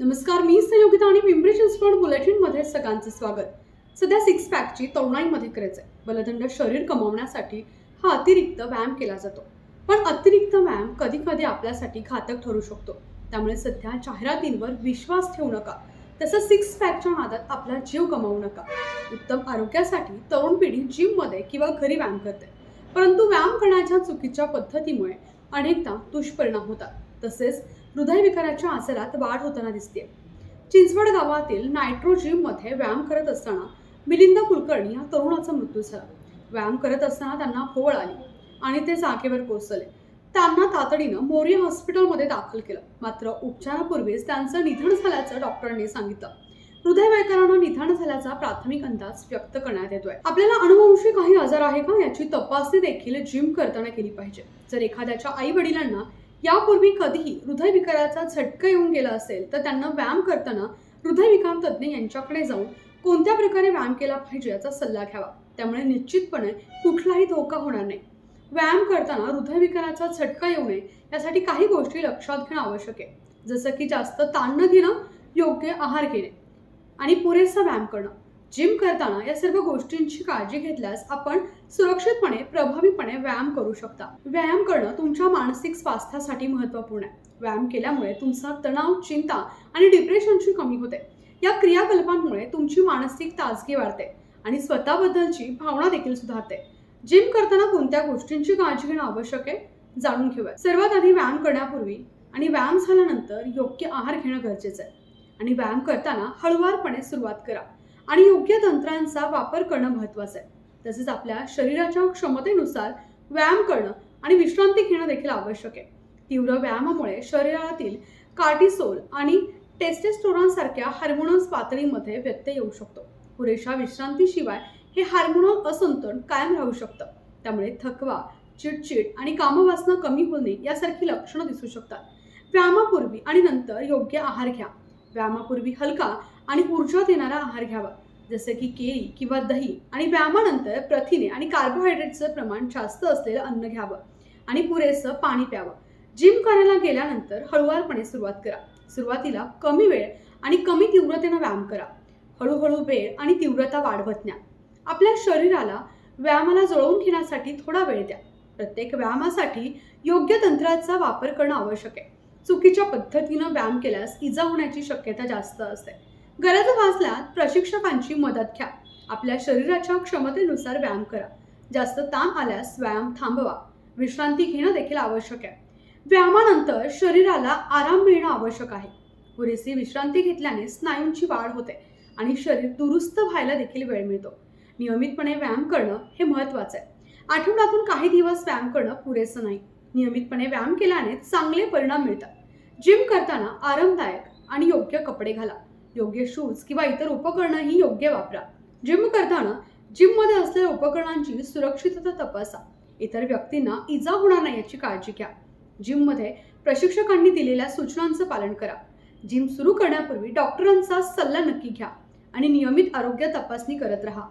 नमस्कार मी संयोगिता आणि पिंपरी चिंचवड बुलेटिनमध्ये सगळ्यांचं स्वागत. सध्या सिक्स पॅकची तरुणाईमध्ये क्रेज आहे. बलदंड शरीर कमवण्यासाठी हा अतिरिक्त व्यायाम केला जातो. पण अतिरिक्त व्यायाम कधी कधी आपल्यासाठी घातक ठरू शकतो. त्यामुळे सध्या जाहिरातींवर विश्वास ठेवू नका. तसंच सिक्स पॅकच्या नादात आपला जीव गमावू नका. उत्तम आरोग्यासाठी तरुण पिढी जिममध्ये किंवा घरी व्यायाम करते. परंतु व्यायाम करण्याच्या चुकीच्या पद्धतीमुळे अनेकदा दुष्परिणाम होतात. तसेच हृदयविकाराच्या आजारात वाढ होताना दिसते चिंचवड गावातील नायट्रो जिममध्ये व्यायाम करत असताना मिलिंद कुलकर्णी या तरुणाचा मृत्यू झाला. व्यायाम करत असताना त्यांना फोळ आली आणि ते जागेवर कोसळले. त्यांना तातडीनं मोरिया हॉस्पिटलमध्ये दाखल केलं. मात्र उपचारापूर्वीच त्यांचं निधन झाल्याचं डॉक्टरांनी सांगितलं. हृदयविकारानं निधन झाल्याचा प्राथमिक अंदाज व्यक्त करण्यात येतोय. आपल्याला अनुवंशिक काही आजार आहे का? याची तपासणी देखील जिम करताना केली पाहिजे. जर एखाद्याच्या आई वडिलांना यापूर्वी कधीही हृदयविकाराचा झटका येऊन गेला असेल तर त्यांना व्यायाम करताना हृदयविकाम तज्ज्ञ यांच्याकडे जाऊन कोणत्या प्रकारे व्यायाम केला पाहिजे याचा सल्ला घ्यावा. त्यामुळे निश्चितपणे कुठलाही धोका होणार नाही. व्यायाम करताना हृदयविकाराचा झटका येऊ नये यासाठी काही गोष्टी लक्षात घेणं आवश्यक आहे. जसं की जास्त ताण न घेणं योग्य आहार घेणे आणि पुरेसा व्यायाम करणं. जिम करताना या सर्व गोष्टींची काळजी घेतल्यास आपण सुरक्षितपणे प्रभावीपणे व्यायाम करू शकता. व्यायाम करणं तुमच्या मानसिक स्वास्थ्यासाठी महत्त्वपूर्ण आहे. व्यायाम केल्यामुळे तुमचा तणाव चिंता आणि डिप्रेशनची कमी होते. या क्रियाकल्पांमुळे तुमची मानसिक ताजगी वाढते आणि स्वतःबद्दलची भावना देखील सुधारते. जिम करताना कोणत्या गोष्टींची काळजी घेणं आवश्यक आहे? जाणून घेऊया. सर्वात आधी व्यायाम करण्यापूर्वी आणि व्यायाम झाल्यानंतर योग्य आहार घेणं गरजेचं आहे. आणि व्यायाम करताना हळुवारपणे सुरुवात करा. आणि योग्य तंत्रांचा वापर करणं महत्त्वाचं आहे. तसेच आपल्या शरीराच्या क्षमतेनुसार व्यायाम करणं आणि विश्रांती घेणं देखील आवश्यक आहे. तीव्र व्यायामामुळे शरीरातील कार्टिसोल आणि टेस्टेस्टोरॉन सारख्या हार्मोनल्स पातळीमध्ये व्यत्यय येऊ शकतो. पुरेशा विश्रांतीशिवाय हे हार्मोनल असंतुलन कायम राहू शकतं. त्यामुळे थकवा चिडचिड आणि कामवासना कमी होणे यासारखी लक्षणं दिसू शकतात. व्यायामापूर्वी आणि नंतर योग्य आहार घ्या. व्यायामापूर्वी हलका आणि ऊर्जा देणारा आहार घ्यावा. जसं की केळी किंवा दही आणि व्यायामानंतर प्रथिने आणि कार्बोहायड्रेटचं प्रमाण जास्त असलेलं अन्न घ्यावं आणि पुरेसं पाणी प्यावं. जिम करायला गेल्यानंतर हळुवारपणे सुरुवात करा. सुरुवातीला कमी वेळ आणि कमी तीव्रतेनं व्यायाम करा. हळूहळू वेळ आणि तीव्रता वाढवत न्या. आपल्या शरीराला व्यायामाला जुळवून घेण्यासाठी थोडा वेळ द्या. प्रत्येक व्यायामासाठी योग्य तंत्राचा वापर करणं आवश्यक आहे. चुकीच्या पद्धतीनं व्यायाम केल्यास इजा होण्याची शक्यता जास्त असते. गरज भासल्यास प्रशिक्षकांची मदत घ्या. आपल्या शरीराच्या क्षमतेनुसार व्यायाम करा. जास्त ताण आल्यास व्यायाम थांबवा. विश्रांती घेणं देखील आवश्यक आहे. व्यायामानंतर शरीराला आराम मिळणं आवश्यक आहे. पुरेशी विश्रांती घेतल्याने स्नायूंची वाढ होते आणि शरीर दुरुस्त व्हायला देखील वेळ मिळतो. नियमितपणे व्यायाम करणं हे महत्त्वाचं आहे. आठवड्यातून काही दिवस व्यायाम करणं पुरेसं नाही. नियमितपणे व्यायाम केल्याने चांगले परिणाम मिळतात. जिम करताना आरामदायक आणि योग्य कपडे घाला. योग्य शूज किंवा इतर उपकरणंही योग्य वापरा. जिम करताना जिममध्ये असलेल्या उपकरणांची सुरक्षितता तपासा. इतर व्यक्तींना इजा होणार नाही याची काळजी घ्या. जिममध्ये प्रशिक्षकांनी दिलेल्या सूचनांचं पालन करा. जिम सुरू करण्यापूर्वी डॉक्टरांचा सल्ला नक्की घ्या आणि नियमित आरोग्य तपासणी करत राहा.